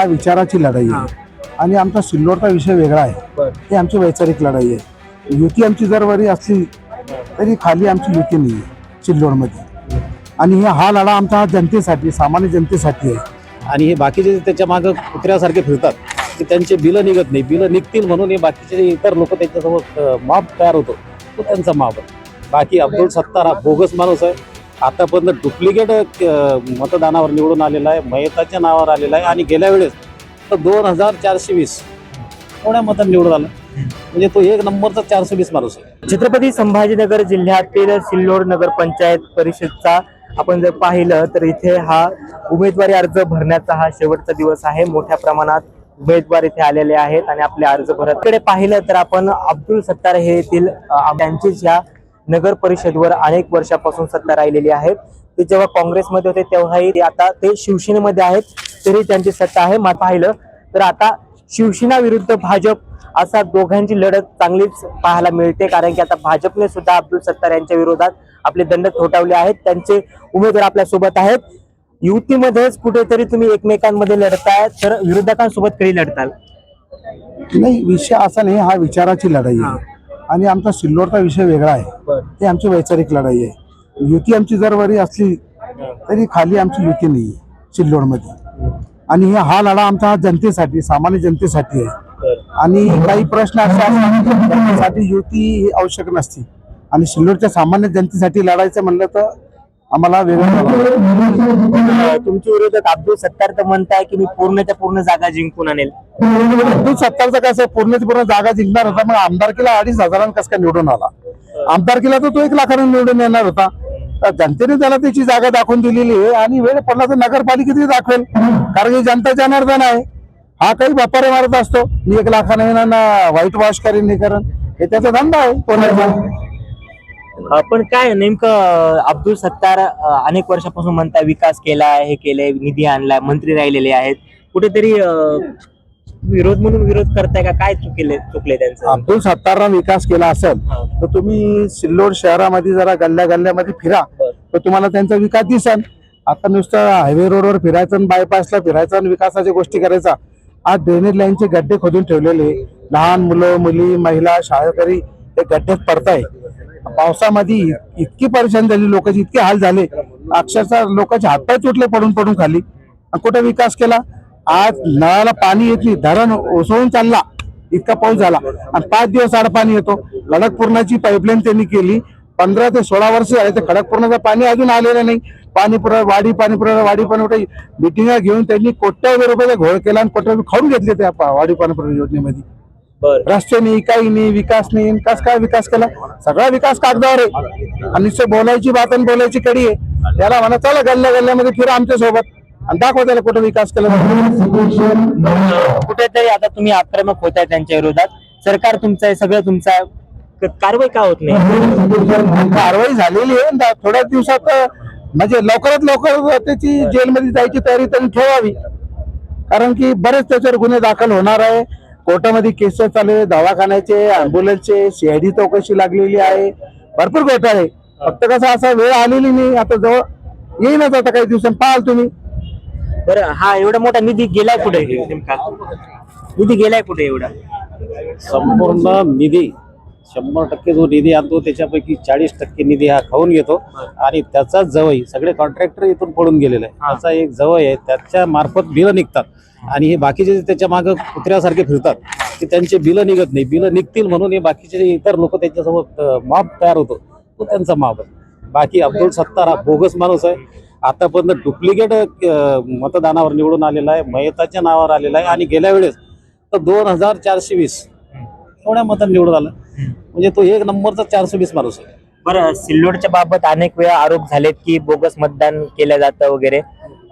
हा विचाराची लढाई आहे. आणि आमचा सिल्लोडचा विषय वेगळा आहे. ही आमची वैचारिक लढाई आहे. युती आमची जर वरी असली तरी खाली आमची युती नाही आहे सिल्लोडमध्ये. आणि हे हा लढा आमचा जनतेसाठी सामान्य जनतेसाठी आहे. आणि हे बाकीचे त्याच्या मागं कुत्र्यासारखे फिरतात की त्यांचे बिलं निघत नाही. बिलं निघतील म्हणून हे बाकीचे इतर लोक त्यांच्यासोबत माप तयार होतो तो त्यांचा माप आहे. बाकी अब्दुल सत्तार हा बोगस माणूस आहे. आतापर्यंत डुप्लिकेट मतदानावर निवडून आलेला आहे मयताच्या नावावर आलेला आहे आणि गेल्या वेळेस तर दोन हजार चारशे वीस एवढ्या मतांनी निवडून आला? म्हणजे तो एक नंबरचा चारशे वीस माणूस आहे. छत्रपती संभाजीनगर जिल्ह्यातील सिल्लोड नगर पंचायत परिषदचा आपण जर पाहिलं तर इथे हा उमेदवारी अर्ज भरण्याचा हा शेवटचा दिवस आहे. मोठ्या प्रमाणात उमेदवार इथे आलेले आहेत आणि आपले अर्ज भरत कडे पाहिलं तर आपण अब्दुल सत्तार हे येथील त्यांचीच या नगर परिषदवर अनेक वर्षापासून सत्ता राहिलेली आहे. ते जेव्हा काँग्रेसमध्ये होते तेव्हाही ते आता ते शिवसेनेमध्ये आहेत तरी त्यांची सत्ता आहे. पाहिलं तर आता शिवसेना विरुद्ध भाजप असा दोघांची लढत चांगलीच पाहायला मिळते. कारण की आता भाजपने सुद्धा अब्दुल सत्तार यांच्या विरोधात आपले दंड थोटावले आहेत. त्यांचे उमेदवार आपल्यासोबत आहेत. युतीमध्येच कुठेतरी तुम्ही एकमेकांमध्ये लढताय तर विरोधकांसोबत कधी लढताल? नाही विषय असा नाही. हा विचाराची लढाई आहे. आणि आमचा सिल्लोडचा विषय वेगळा आहे. ही आमची वैचारिक लढाई आहे. युती आमची जर वरी असली तरी खाली आमची युती नाही आहे सिल्लोडमध्ये. आणि हे लढा आमचा जनतेसाठी सामान्य जनतेसाठी आहे. आणि काही प्रश्न असे असतात युती ही आवश्यक नसते. आणि सिल्लोडच्या सामान्य जनतेसाठी लढायचं म्हणलं तर आम्हाला वेगळं तुमच्या विरोधात अब्दुल सत्तार तर म्हणताय की मी पूर्णच्या पूर्ण जागा जिंकून आणेल. अब्दुल सत्तारचा कसं पूर्ण पूर्ण जागा जिंकणार होता मग आमदारकीला अडीच हजारांना कसं काय निवडून आला? आमदारकीला तर तो एक लाखाने निवडून येणार होता. तर जनतेने त्याला त्याची जागा दाखवून दिलेली आहे आणि वेळ पडला तर नगरपालिकेतही दाखवेल. कारण की जनता जनार्दन आहे. हा काही व्यापारी मारत असतो. मी एक लाखाने येणार ना व्हाईट वॉश करीन हे करेन. हे त्याचा धंदा आहे. कोणाचा पण काय नेमकं अब्दुल सत्तार अनेक वर्षापासून म्हणताय विकास केलाय हे केलंय निधी आणलाय मंत्री राहिलेले आहेत. कुठेतरी विरोध म्हणून विरोध करताय का? काय चुकले चुकले त्यांचं? अब्दुल सत्तारला विकास केला असेल तर तुम्ही सिल्लोड शहरामध्ये जरा गल्ल्या गल्ल्यामध्ये फिरा. तर तुम्हाला त्यांचा विकास दिसेल. आता नुसतं हायवे रोडवर फिरायचं बायपासला फिरायचं आणि विकासाच्या गोष्टी करायचा. आज ड्रेनेज लाईनचे गड्डे खोदून ठेवलेले. लहान मुलं मुली महिला शाळकरी हे गड्ड्यात पडताय पावसामध्ये इतकी परेशान झाली लोकांची इतके हाल झाले. अक्षरशः लोकांचे हातपाय तुटले पडून पडून खाली. आणि कुठे विकास केला? आज नळाला पाणी येत नाही धरण ओसळून चालला. इतका पाऊस झाला. आणि पाच दिवस आड पाणी येतो. खडकपूर्णाची पाईपलाईन त्यांनी केली. पंधरा ते सोळा वर्ष झाले ते खडकपूर्णाचं पाणी अजून आलेलं नाही. पाणी पुरवठा वाडी पाणी पुरवठा वाडी पाणी मिटिंगा घेऊन त्यांनी कोट्यावधी रुपयाचा घोळ केला आणि कोट्यावधी खाऊन घेतले त्या पा- वाडी पाणी पुरवठा योजनेमध्ये. रस्ते नाही काही नाही विकास नाही कस काय विकास केला? सगळा विकास कागदावर आहे. आणि नुसतं बोलायची बात आणि बोलायची कडी आहे. त्याला म्हणा चला गल्ल्या गल्ल्यामध्ये फिरा आमच्यासोबत. आणि दाखवा त्याला कुठं विकास केला. कुठेतरी आता तुम्ही आक्रमक होताय त्यांच्या विरोधात. सरकार तुमचं आहे सगळं तुमचं आहे. कारवाई का होत नाही? कारवाई झालेली आहे. थोड्याच दिवसात म्हणजे लवकरात लवकर त्याची जेलमध्ये जायची तयारी त्यांनी ठेवावी. कारण की बरेच त्याच्यावर गुन्हे दाखल होणार आहे. कोर्टामध्ये केस चालू आहे दवाखान्याचे अँब्युलन्सचे सीआयडी चौकशी लागलेली आहे. भरपूर घोटाळे फक्त कसं असा वेळ आलेली नाही आता जवळ येईनच आता काही दिवसांनी पाहाल तुम्ही. बरं हा एवढा मोठा निधी गेलाय कुठे? नेमका? निधी गेलाय कुठे एवढा? संपूर्ण निधी शंभर टक्के जो निधी आणतो त्याच्यापैकी चाळीस टक्के निधी हा खाऊन घेतो. आणि त्याचा जवळ सगळे कॉन्ट्रॅक्टर इथून पळून गेलेले. आहे. त्याचा एक जवळ आहे त्याच्या मार्फत बिलं निघतात. आणि हे बाकीचे त्याच्या मागं कुत्र्यासारखे फिरतात की त्यांचे बिलं निघत नाही. बिलं निघतील म्हणून हे बाकीचे इतर लोक त्यांच्यासोबत माप तयार होतो. तो त्यांचा माप आहे. बाकी अब्दुल सत्तार हा बोगस माणूस आहे. आतापर्यंत डुप्लिकेट मतदानावर निवडून आलेला आहे. मयताच्या नावावर आलेला आहे. आणि गेल्या वेळेस तर दोन हजार चारशे वीस एवढ्या मतांनी निवडून आला. म्हणजे तो एक नंबरचा चारशे वीस माणूस आहे. बरं सिल्लोडच्या बाबत अनेक वेळा आरोप झालेत की बोगस मतदान केलं जातं वगैरे.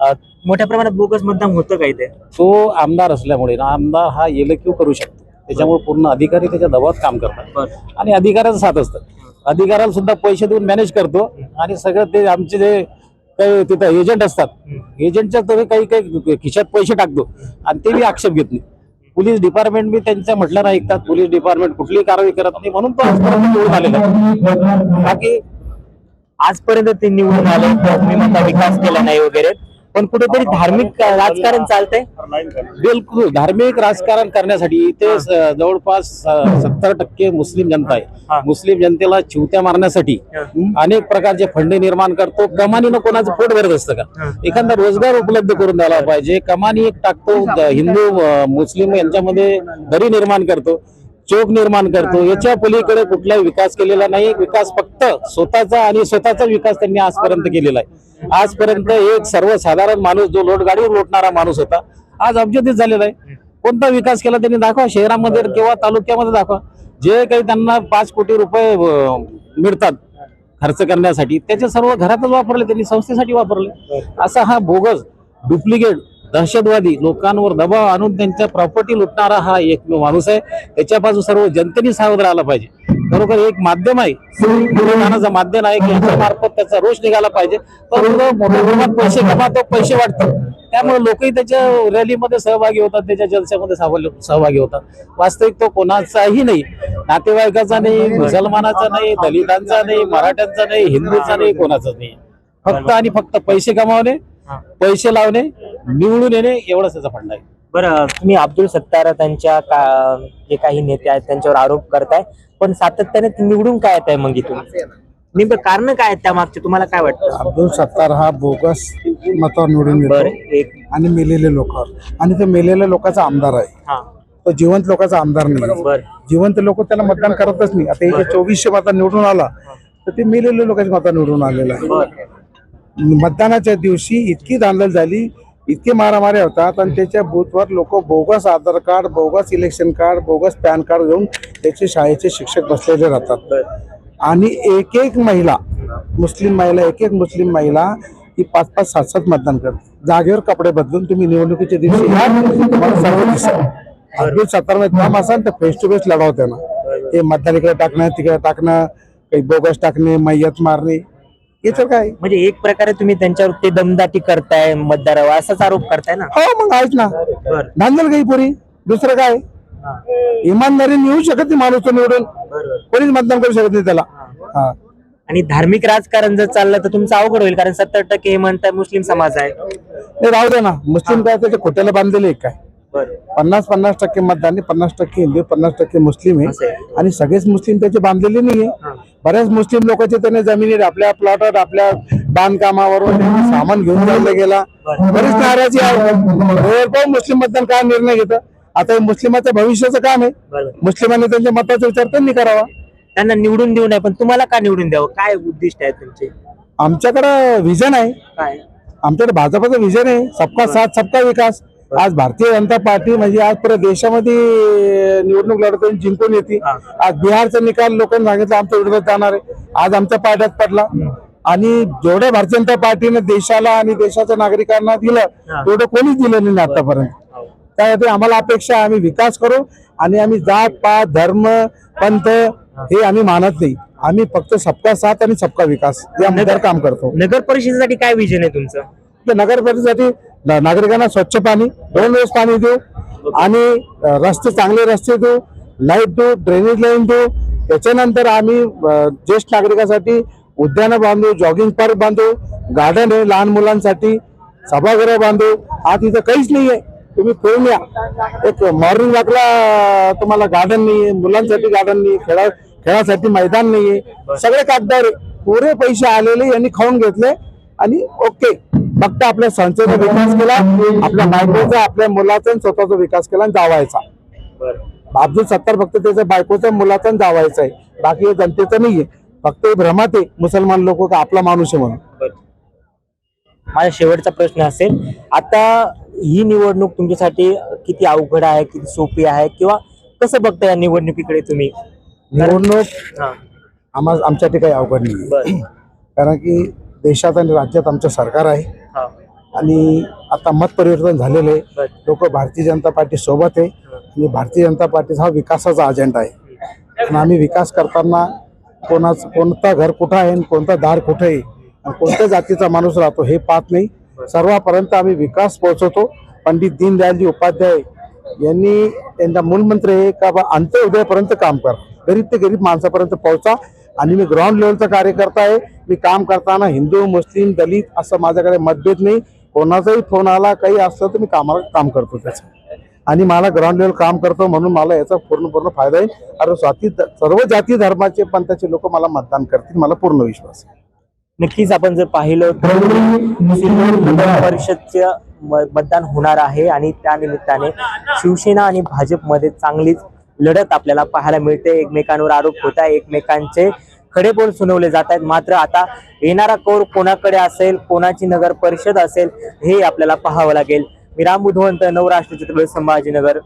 अ, मोठ्या प्रमाणात बोगस मतदान होतं काय ते तो आमदार असल्यामुळे ना आमदार हा एलक्यू करू शकतो. त्याच्यामुळे पूर्ण अधिकारी त्याच्या दबावात काम करतात. आणि अधिकाऱ्याचा साथ असतं. अधिकाऱ्याला सुद्धा पैसे देऊन मॅनेज करतो आणि सगळं ते आमचे जे काही तिथं एजंट असतात एजंटच्या तो काही काही खिशात पैसे टाकतो आणि ते बी आक्षेप घेत नाही. पोलीस डिपार्टमेंट बी त्यांच्या म्हटलं ऐकतात पोलीस डिपार्टमेंट कुठलीही कारवाई करत नाही म्हणून तो आजपर्यंत निवडून आलेला आहे. बाकी आजपर्यंत ते निवडून आले मी म्हणता विकास केला नाही वगैरे पण कुठेतरी धार्मिक राजकारण चालतंय. बिलकुल. धार्मिक राजकारण करण्यासाठी ते स- जवळपास सत्तर टक्के मुस्लिम जनता हा. आहे मुस्लिम जनतेला चिवत्या मारण्यासाठी अनेक प्रकारचे फंडे निर्माण करतो. कमानीनं कोणाचं पोट भरत असतं का? एखादा रोजगार उपलब्ध करून द्यायला पाहिजे. कमानी एक टाकतो. द- हिंदू मुस्लिम यांच्यामध्ये दरी निर्माण करतो. चोक निर्माण करतो. याच्या पलीकडे कुठलाही विकास केलेला नाही. विकास फक्त स्वतःचा आणि स्वतःचा विकास त्यांनी आजपर्यंत केलेला आहे. आजपर्यंत एक सर्वसाधारण माणूस जो लोटगाडीवर लोटणारा माणूस होता आज अब्जाधीश झालेला आहे. कोणता विकास केला त्यांनी दाखवा शहरामध्ये किंवा तालुक्यामध्ये दाखवा. जे काही त्यांना पाच कोटी रुपये मिळतात खर्च करण्यासाठी त्याचे सर्व घरातच वापरले त्यांनी संस्थेसाठी वापरले. असा हा बोगस डुप्लिकेट दहशतवादी लोकांवर दबाव आणून त्यांच्या प्रॉपर्टी लुटणारा हा एक माणूस आहे. त्याच्यापासून सर्व जनतेने सावध राहिला पाहिजे. खरोखर एक माध्यम आहे. विरोधानाचं माध्यम आहे की याच्या मार्फत त्याचा रोष निघाला पाहिजे. पण मोठ्या प्रमाणात पैसे कमावतो पैसे वाटतात त्यामुळे लोकही त्याच्या रॅलीमध्ये सहभागी होतात त्याच्या जलस्यामध्ये सहभागी सहभागी होतात. वास्तविक तो कोणाचाही नाही. नातेवाईकाचा नाही मुसलमानाचा नाही दलितांचा नाही मराठ्यांचा नाही हिंदूचा नाही कोणाचाच नाही. फक्त आणि फक्त पैसे कमावणे पैसे लावणे निवडून येणे एवढंच त्याचा फंड आहे. बरं तुम्ही अब्दुल सत्तार त्यांच्या का- जे काही नेते आहेत त्यांच्यावर आरोप करताय पण सातत्याने ते निवडून काय येत आहे मग इथून? नेमकं कारण काय आहेत त्या मागचे तुम्हाला काय वाटतं? अब्दुल सत्तार हा बोगस मतावर निवडून बरं येतो एक. आणि मेलेले लोक. आणि तो मेलेल्या लोकांचा आमदार आहे. हा. तो जिवंत लोकांचा आमदार नाही. बर. जिवंत लोक त्याला मतदान करतच नाही. आता हे जे चोवीसशे मता निवडून आला तर ते मेलेले लोकांच्या मता निवडून आलेलं आहे. बर. मतदानाच्या दिवशी इतकी धांदल झाली इतके मारामाऱ्या होतात आणि त्याच्या बूथवर लोक bogus Aadhaar card bogus election card bogus PAN card घेऊन त्याचे शाळेचे शिक्षक बसलेले राहतात. आणि एक एक महिला मुस्लिम महिला एक एक मुस्लिम महिला ही पाच पाच सात सात मतदान करते. जागेवर कपडे बदलून तुम्ही निवडणुकीच्या दिवशी या तुम्हाला सर्व काम असाल तर फेस टू फेस लढाव त्यांना. हे मतदान इकडे टाकणं तिकडे टाकणं काही बोगस टाकणे मैयत मारणे. याचं काय? म्हणजे एक प्रकारे तुम्ही त्यांच्यावर ते दमदाटी करताय मतदारावर असाच आरोप करताय ना? हो मग आहेच ना. बर. धांदल काही पुरी. दुसरं काय? इमानदारीने येऊ शकत नाही माणूस तो निवडून. कोणीच मतदान करू शकत नाही त्याला. हा. आणि धार्मिक राजकारण जर चाललं तर तुमचं अवघड होईल कारण सत्तर टक्के हे म्हणताय मुस्लिम समाज आहे. ते राहू दे ना. मुस्लिम काय त्याच्या खोट्याला बांधलेले एक काय? पन्नास पन्नास टक्के मतदान पन्नास टक्के हिंदू पन्नास टक्के मुस्लिम आहे. आणि सगळेच मुस्लिम त्याचे बांधलेले नाहीये बऱ्याच मुस्लिम लोकांचे त्याने जमिनीत आपल्या प्लॉटात आपल्या बांधकामावरून सामान घेऊन चाललं गेला. बरीच नाराजी आहे. मुस्लिम मतदान काय निर्णय घेतं? आता मुस्लिमाच्या भविष्याचं काम आहे. मुस्लिमांनी त्यांच्या मताचा विचार त्यांनी करावा. त्यांना निवडून देऊ नये पण तुम्हाला का निवडून द्यावं? काय उद्दिष्ट आहे तुमचे? आमच्याकडे विजन आहे. काय? आमच्याकडे भाजपचं विजन आहे. सबका साथ सबका विकास. आज भारतीय जनता पार्टी म्हणजे आज पुऱ्या देशामध्ये निवडणूक लढवून जिंकून येते. हा. आज बिहारचा निकाल लोकांनी सांगितलं आमच्या विरोधात जाणार आहे. आज आमच्या पार्ट्यात पडला. आणि जेवढं भारतीय जनता पार्टीने देशाला आणि देशाच्या नागरिकांना दिलं हा. तेवढं कोणीच दिलं नाही आतापर्यंत. त्यासाठी आम्हाला अपेक्षा आम्ही विकास करू आणि आम्ही जात पात धर्म पंथ हे आम्ही मानत नाही. आम्ही फक्त सबका साथ आणि सबका विकास या मुद्द्यावर काम करतो. नगर परिषदेसाठी काय विजन आहे तुमचं? नगर परिषदेसाठी नागरिकांना स्वच्छ पाणी दोन वेळेस पाणी देऊ आणि रस्ते चांगले रस्ते देऊ लाइट देऊ ड्रेनेज लाईन देऊ. त्याच्यानंतर आम्ही ज्येष्ठ नागरिकांसाठी उद्यानं बांधू जॉगिंग पार्क बांधू गार्डन आहे लहान मुलांसाठी सभागृह बांधू. आज इथं काहीच नाही आहे तुम्ही फिरून या. एक मॉर्निंग वॉकला तुम्हाला गार्डन नाही आहे मुलांसाठी गार्डन नाही खेळा खेळासाठी मैदान नाही आहे सगळे कागदार आहे. पुरे पैसे आलेले यांनी खाऊन घेतले आणि ओके फक्त आपल्या संस्थेचा विकास केला आपल्या बायकोचा आपल्या मुलाचा आणि स्वतःचा विकास केला आणि जावायचा. अब्दुल सत्तार फक्त त्याच्या बायकोचा मुलाचा आणि जावायचा आहे. बाकी जनतेचं नाहीये. फक्त हे भ्रमात आहे. मुसलमान लोक का आपला माणूस आहे म्हणून. माझा शेवटचा प्रश्न असेल आता ही निवडणूक तुमच्यासाठी किती अवघड आहे किती सोपी आहे किंवा कसं बघता या निवडणुकीकडे तुम्ही? निवडणूक हा, आम्हा आमच्यासाठी काही अवघड नाही कारण की देशात आणि राज्यात आमचं सरकार आहे. आणि आता मत परिवर्तन झालेलं आहे. लोक भारतीय जनता पार्टी सोबत आहे आणि भारतीय जनता पार्टीचा हा विकासाचा अजेंडा आहे. आणि आम्ही विकास करताना कोणाच कोणता घर कुठं आहे आणि कोणता दार कुठं आहे आणि कोणत्या जातीचा माणूस राहतो हे पाहत नाही. सर्वांपर्यंत आम्ही विकास पोहोचवतो. पंडित दीनदयालजी उपाध्याय यांनी त्यांचा मूलमंत्र आहे का बा अंत्योदयापर्यंत काम कर. गरीब ते गरीब माणसापर्यंत पोहोचा. आणि मी ग्राउंड लेवलचा कार्यकर्ता आहे. मी काम करताना हिंदू मुस्लिम दलित असं माझ्याकडे मतभेद नाही. कोणाचाही फोन आला काही असलं तर मी कामाला काम करतो त्याचं. आणि मला ग्राउंड लेवल काम करतो म्हणून मला याचा पूर्ण पूर्ण फायदा आहे. आणि स्वाती सर्व जाती धर्माचे पंथाचे लोक मला मतदान करतील मला पूर्ण विश्वास आहे. नक्कीच आपण जर पाहिलं तर सिल्लोड मतदान होणार आहे. आणि त्या निमित्ताने शिवसेना आणि भाजपमध्ये चांगलीच लढत आपल्याला पाहायला मिळते. एकमेकांवर आरोप होत आहे. एकमेकांचे खडे बोल सुनावले जात आहेत. मात्र आता येणारा कोर कोणाकडे असेल? कोणाची नगर परिषद असेल? हे आपल्याला पाहावं लागेल. मी राम बुधवंत नवराष्ट्र चित्रपट संभाजीनगर.